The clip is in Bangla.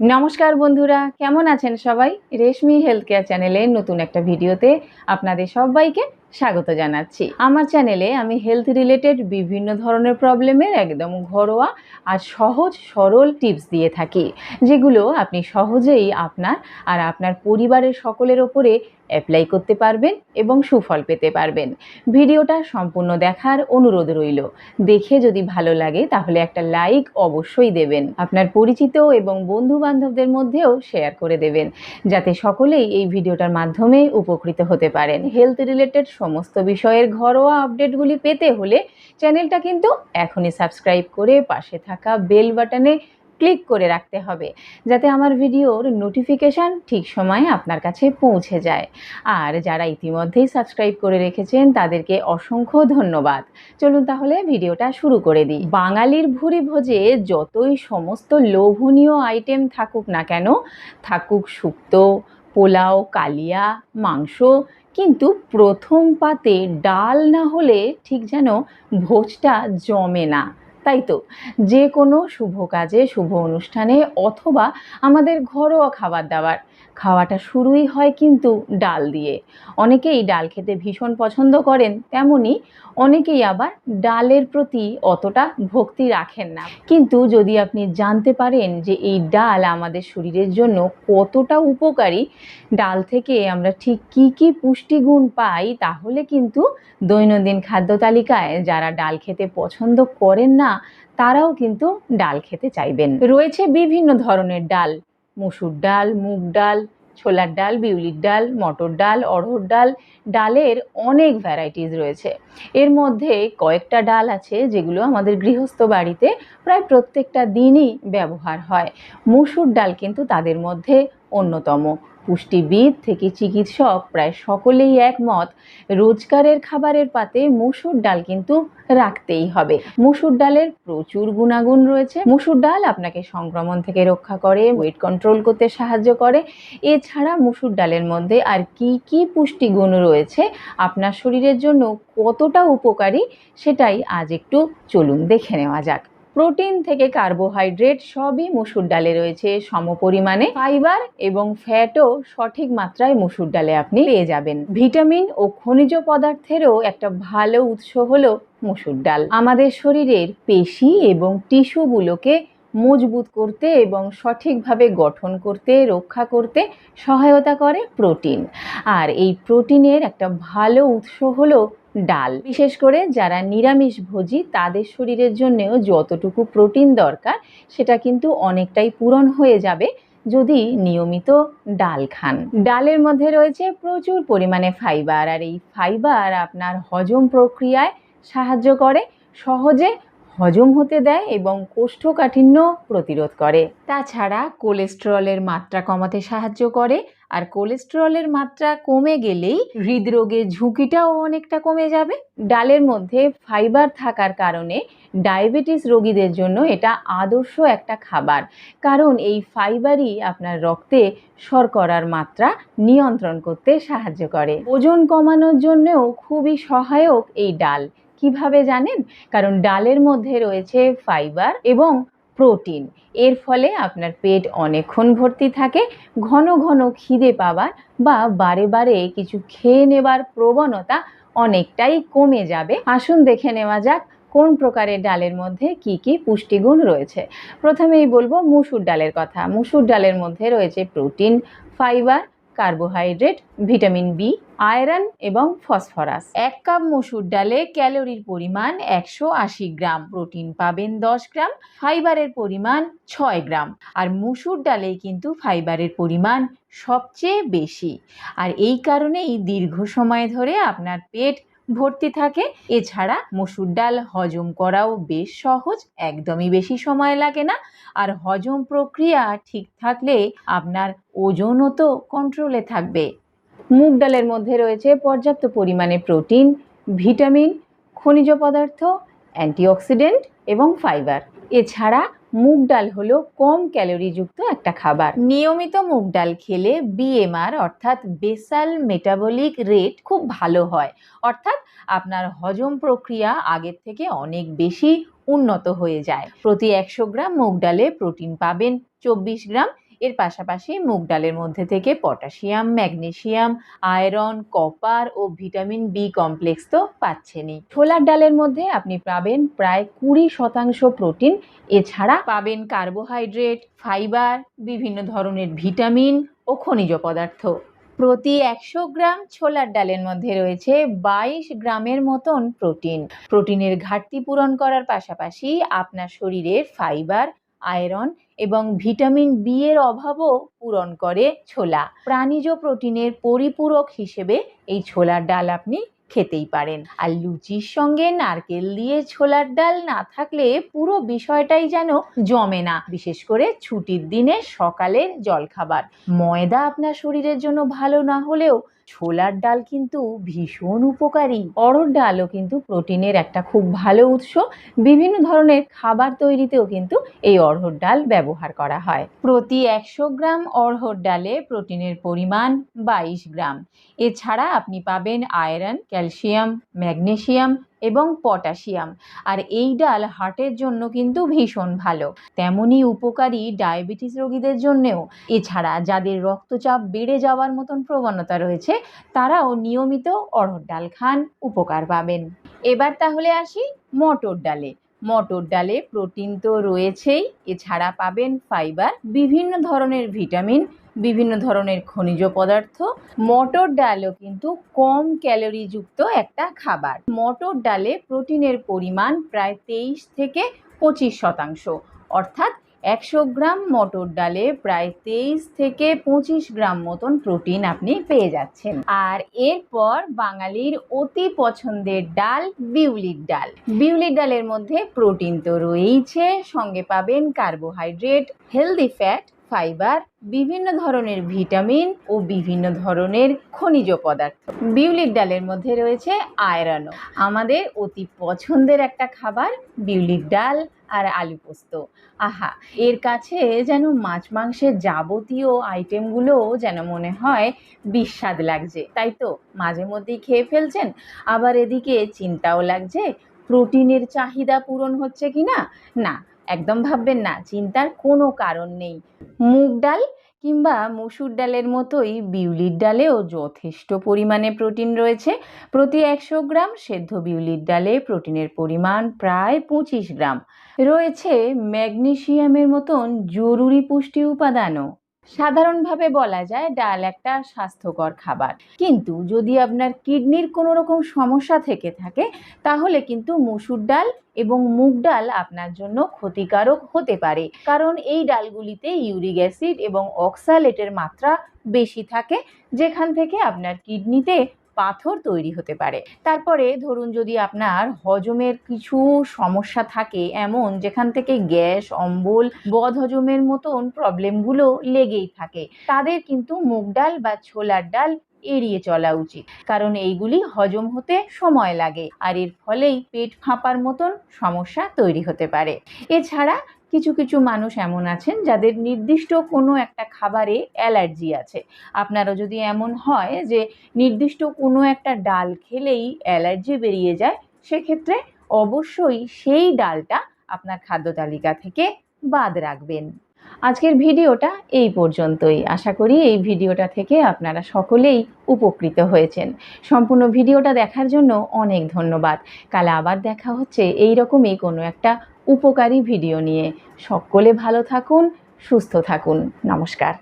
নমস্কার বন্ধুরা কেমন আছেন সবাই? রেশমি হেলথ কেয়ার চ্যানেলের নতুন একটা ভিডিওতে আপনাদের সবাইকে স্বাগত জানাচ্ছি। আমার চ্যানেলে আমি হেলথ রিলেটেড বিভিন্ন ধরনের প্রবলেমের একদম ঘরোয়া আর সহজ, সরল টিপস দিয়ে থাকি, যেগুলো আপনি সহজেই আপনার আর আপনার পরিবারের সকলের ওপরে অ্যাপ্লাই করতে পারবেন এবং সুফল পেতে পারবেন। ভিডিওটা সম্পূর্ণ দেখার অনুরোধ রইল। দেখে যদি ভালো লাগে, তাহলে একটা লাইক অবশ্যই দেবেন। আপনার পরিচিত এবং বন্ধু বান্ধবদের মধ্যেও শেয়ার করে দেবেন, যাতে সকলেই এই ভিডিওটার মাধ্যমে উপকৃত হতে পারেন। হেলথ রিলেটেড সমস্ত বিষয়ের ঘরোয়া আপডেটগুলি পেতে হলে চ্যানেলটা কিন্তু এখনই সাবস্ক্রাইব করে পাশে থাকা বেল বাটনে ক্লিক করে রাখতে হবে, যাতে আমার ভিডিওর নোটিফিকেশান ঠিক সময়ে আপনার কাছে পৌঁছে যায়। আর যারা ইতিমধ্যেই সাবস্ক্রাইব করে রেখেছেন, তাদেরকে অসংখ্য ধন্যবাদ। চলুন তাহলে ভিডিওটা শুরু করে দিই। বাঙালির ভুরি ভোজে যতই সমস্ত লোভনীয় আইটেম থাকুক না কেন, থাকুক শুক্তো, পোলাও, কালিয়া, মাংস কিন্তু প্রথম পাতে ডাল না হলে ঠিক যেন ভোজটা জমে না। তাই তো? যে কোনো শুভ কাজে, শুভ অনুষ্ঠানে অথবা আমাদের ঘরোয়া খাবার দাবার। খাওয়াটা শুরুই হয় কিন্তু ডাল দিয়ে। অনেকেই ডাল খেতে ভীষণ পছন্দ করেন, তেমনি অনেকেই আবার ডালের প্রতি অতটা ভক্তি রাখেন না। কিন্তু যদি আপনি জানতে পারেন যে এই ডাল আমাদের শরীরের জন্য কতটা উপকারী, ডাল থেকে আমরা ঠিক কী কী পুষ্টিগুণ পাই, তাহলে কিন্তু দৈনন্দিন খাদ্য তালিকায় যারা ডাল খেতে পছন্দ করেন না, তারাও কিন্তু ডাল খেতে চাইবেন। রয়েছে বিভিন্ন ধরনের ডাল। মুসুর ডাল, মুগ ডাল, ছোলার ডাল, বিউলির ডাল, মটর ডাল, অড়হর ডাল, ডালের অনেক ভ্যারাইটিস রয়েছে। এর মধ্যে কয়েকটা ডাল আছে যেগুলো আমাদের গৃহস্থ বাড়িতে প্রায় প্রত্যেকটা দিনই ব্যবহার হয়। মুসুর ডাল কিন্তু তাদের মধ্যে অন্যতম। পুষ্টিবিদ থেকে চিকিৎসক প্রায় সকলেই একমত, রোজগারের খাবারের পাতে মুসুর ডাল কিন্তু রাখতেই হবে। মুসুর ডালের প্রচুর গুণাগুণ রয়েছে। মুসুর ডাল আপনাকে সংক্রমণ থেকে রক্ষা করে ওয়েট কন্ট্রোল করতে সাহায্য করে। এছাড়া মুসুর ডালের মধ্যে আর কি কি পুষ্টিগুণ রয়েছে আপনার শরীরের জন্য কতটা উপকারী সেটাই আজ একটু চলুন দেখে নেওয়া যাক। প্রোটিন থেকে কার্বোহাইড্রেট সবই মুসুর ডালে রয়েছে। সমপরিমাণে ফাইবার এবং ফ্যাটও সঠিক মাত্রায় মুসুর ডালে আপনি পেয়ে যাবেন। ভিটামিন ও খনিজ পদার্থেরও একটা ভালো উৎস হলো মুসুর ডাল। আমাদের শরীরের পেশি এবং টিস্যুগুলোকে মজবুত করতে এবং সঠিকভাবে গঠন করতে, রক্ষা করতে সহায়তা করে প্রোটিন। আর এই প্রোটিনের একটা ভালো উৎস হলো ডাল। বিশেষ করে যারা নিরামিষ ভোজী, তাদের শরীরের জন্যেও যতটুকু প্রোটিন দরকার, সেটা কিন্তু অনেকটাই পূরণ হয়ে যাবে যদি নিয়মিত ডাল খান। ডালের মধ্যে রয়েছে প্রচুর পরিমাণে ফাইবার, আর এই ফাইবার আপনার হজম প্রক্রিয়ায় সাহায্য করে। সহজে হজম হতে দেয় এবং কোষ্ঠকাঠিন্য প্রতিরোধ করে। তাছাড়া কোলেস্টেরলের মাত্রা কমাতে সাহায্য করে, আর কোলেস্টেরলের মাত্রা কমে গেলেই হৃদরোগের ঝুঁকিটাও অনেকটা কমে যাবে। ডালের মধ্যে ফাইবার থাকার কারণে ডায়াবেটিস রোগীদের জন্য এটা আদর্শ একটা খাবার, কারণ এই ফাইবারই আপনার রক্তে শর্করার মাত্রা নিয়ন্ত্রণ করতে সাহায্য করে। ওজন কমানোর জন্যও খুবই সহায়ক এই ডাল। কীভাবে জানেন? কারণ ডালের মধ্যে রয়েছে ফাইবার এবং প্রোটিন। এর ফলে আপনার পেট অনেকক্ষণ ভর্তি থাকে, ঘন ঘন খিদে পাওয়ার বা বারে বারে কিছু খেয়ে নেবার প্রবণতা অনেকটাই কমে যাবে। আসুন দেখে নেওয়া যাক, কোন প্রকারের ডালের মধ্যে কি কি পুষ্টিগুণ রয়েছে। প্রথমেই বলব মুসুর ডালের কথা। মুসুর ডালের মধ্যে রয়েছে protein, fibre carbohydrate vitamin B iron এবং ফসফরাস এক কাপ মসুর ডালে ক্যালোরির পরিমাণ একশো আশি গ্রাম, প্রোটিন পাবেন দশ গ্রাম, ফাইবারের পরিমাণ ছয় গ্রাম। আর মসুর ডালে কিন্তু ফাইবারের পরিমাণ সবচেয়ে বেশি। আর এই কারণেই দীর্ঘ সময় ধরে আপনার পেট ভর্তি থাকে। এছাড়া মসুর ডাল, হজম করাও বেশ সহজ, একদমই বেশি সময় লাগে না। আর হজম প্রক্রিয়া ঠিক থাকলে আপনার ওজনও তো কন্ট্রোলে থাকবে। মুগ ডালের মধ্যে রয়েছে পর্যাপ্ত পরিমাণে প্রোটিন, ভিটামিন, খনিজ পদার্থ, অ্যান্টিঅক্সিডেন্ট এবং ফাইবার। এছাড়া মুগ ডাল হলো কম ক্যালোরিযুক্ত একটা খাবার। নিয়মিত মুগ ডাল খেলে বিএমআর অর্থাৎ বেসাল মেটাবলিক রেট খুব ভালো হয়। অর্থাৎ আপনার হজম প্রক্রিয়া আগের থেকে অনেক বেশি উন্নত হয়ে যায়। প্রতি একশো গ্রাম মুগ ডালে প্রোটিন পাবেন চব্বিশ গ্রাম এর পাশাপাশি মুগ ডালের মধ্যে থেকে পটাশিয়াম ম্যাগনেসিয়াম আয়রন, কপার ও ভিটামিন বি কমপ্লেক্স তো পাচ্ছেনই। ছোলার ডালের মধ্যে আপনি পাবেন প্রায় কুড়ি শতাংশ প্রোটিন, এছাড়া পাবেন কার্বোহাইড্রেট, ফাইবার, বিভিন্ন ধরনের ভিটামিন ও খনিজ পদার্থ। প্রতি একশো গ্রাম ছোলার ডালের মধ্যে রয়েছে বাইশ গ্রামের মতন প্রোটিন। প্রোটিনের ঘাটতি পূরণ করার পাশাপাশি আপনার শরীরের ফাইবার আয়রন এবং ভিটামিন বি এর অভাবও পূরণ করে ছোলা। প্রাণীজ প্রোটিনের পরিপূরক হিসেবে এই ছোলার ডাল আপনি খেতেই পারেন। আর লুচির সঙ্গে নারকেল দিয়ে ছোলার ডাল না থাকলে পুরো বিষয়টাই যেন জমে না, বিশেষ করে ছুটির দিনে সকালের জলখাবার। ময়দা আপনার শরীরের জন্য ভালো না হলেও ছোলার ডাল কিন্তু ভীষণ উপকারী। অড়হর ডালও কিন্তু প্রোটিনের একটা খুব ভালো উৎস। বিভিন্ন ধরনের খাবার তৈরিতেও কিন্তু এই অড়হর ডাল ব্যবহার করা হয়। প্রতি একশো গ্রাম অড়হর ডালে প্রোটিনের পরিমাণ বাইশ গ্রাম। এছাড়া আপনি পাবেন আয়রন ক্যালসিয়াম ম্যাগনেশিয়াম এবং পটাশিয়াম। আর এই ডাল হার্টের জন্য কিন্তু ভীষণ ভালো। তেমনই উপকারী ডায়াবেটিস রোগীদের জন্যেও। এছাড়া যাদের রক্তচাপ বেড়ে যাওয়ার মতন প্রবণতা রয়েছে, তারাও নিয়মিত অড়হর ডাল খান উপকার পাবেন। এবার তাহলে আসি মটর ডালে। মটর ডালে প্রোটিন তো রয়েছেই। এছাড়া পাবেন ফাইবার, বিভিন্ন ধরনের ভিটামিন, বিভিন্ন ধরনের খনিজ পদার্থ। মটর ডালও কিন্তু কম ক্যালোরিযুক্ত একটা খাবার। মটর ডালে প্রোটিনের পরিমাণ প্রায় তেইশ থেকে পঁচিশ শতাংশ। অর্থাৎ একশো গ্রাম মটর ডালে প্রায় তেইশ থেকে পঁচিশ গ্রাম মতন প্রোটিন আপনি পেয়ে যাচ্ছেন। আর এরপর বাঙালির অতি পছন্দের ডাল বিউলির ডাল। বিউলির ডালের মধ্যে প্রোটিন তো রয়েইছে, সঙ্গে পাবেন কার্বোহাইড্রেট, হেলদি ফ্যাট, ফাইবার, বিভিন্ন ধরনের ভিটামিন ও বিভিন্ন ধরনের খনিজ পদার্থ। বিউলির ডালের মধ্যে রয়েছে আয়রনও। আমাদের অতি পছন্দের একটা খাবার বিউলির ডাল। আর আলু পোস্ত। আহা, এর কাছে যেন মাছ মাংসের যাবতীয় আইটেমগুলো যেন মনে হয় বিস্বাদ লাগছে, তাই তো? মাঝে মধ্যেই খেয়ে ফেলছেন, আবার এদিকে চিন্তাও লাগছে, প্রোটিনের চাহিদা পূরণ হচ্ছে কি না না, একদম ভাববেন না, চিন্তার কোনো কারণ নেই। মুগ ডাল কিংবা মসুর ডালের মতোই বিউলির ডালেও যথেষ্ট পরিমাণে প্রোটিন রয়েছে। প্রতি একশো গ্রাম সেদ্ধ বিউলির ডালে প্রোটিনের পরিমাণ প্রায় পঁচিশ গ্রাম। রয়েছে ম্যাগনেশিয়ামের মতন জরুরি পুষ্টি উপাদানও। সাধারণভাবে বলা যায় ডাল একটা স্বাস্থ্যকর খাবার। কিন্তু যদি আপনার কিডনির কোনো রকম সমস্যা থেকে থাকে, তাহলে কিন্তু মুসুর ডাল এবং মুগ ডাল আপনার জন্য ক্ষতিকারক হতে পারে। কারণ এই ডালগুলিতে ইউরিক অ্যাসিড এবং অক্সালেটের মাত্রা বেশি থাকে, যেখান থেকে আপনার কিডনিতে পাথর তৈরি হতে পারে। তারপরে ধরুন যদি আপনার হজমের কিছু সমস্যা থাকে এমন যেখান থেকে গ্যাস, অম্বল বদ হজমের মতন প্রবলেমগুলো লেগেই থাকে, তাদের কিন্তু মুগ ডাল বা ছোলার ডাল এড়িয়ে চলা উচিত। কারণ এইগুলি হজম হতে সময় লাগে, আর এর ফলেই পেট ফাঁপার মতন সমস্যা তৈরি হতে পারে। এছাড়া কিছু কিছু মানুষ এমন আছেন যাদের নির্দিষ্ট কোনো একটা খাবারে অ্যালার্জি আছে। আপনারও যদি এমন হয় যে নির্দিষ্ট কোনো একটা ডাল খেলেই অ্যালার্জি বেরিয়ে যায়, সেক্ষেত্রে অবশ্যই সেই ডালটা আপনার খাদ্য তালিকা থেকে বাদ রাখবেন। আজকের ভিডিওটা এই পর্যন্তই। আশা করি এই ভিডিওটা থেকে আপনারা সকলেই উপকৃত হয়েছেন। সম্পূর্ণ ভিডিওটা দেখার জন্য অনেক ধন্যবাদ। কাল আবার দেখা হচ্ছে। এই রকমই কোনো একটা উপকারী ভিডিও নিয়ে। সকলে ভালো থাকুন সুস্থ থাকুন। নমস্কার।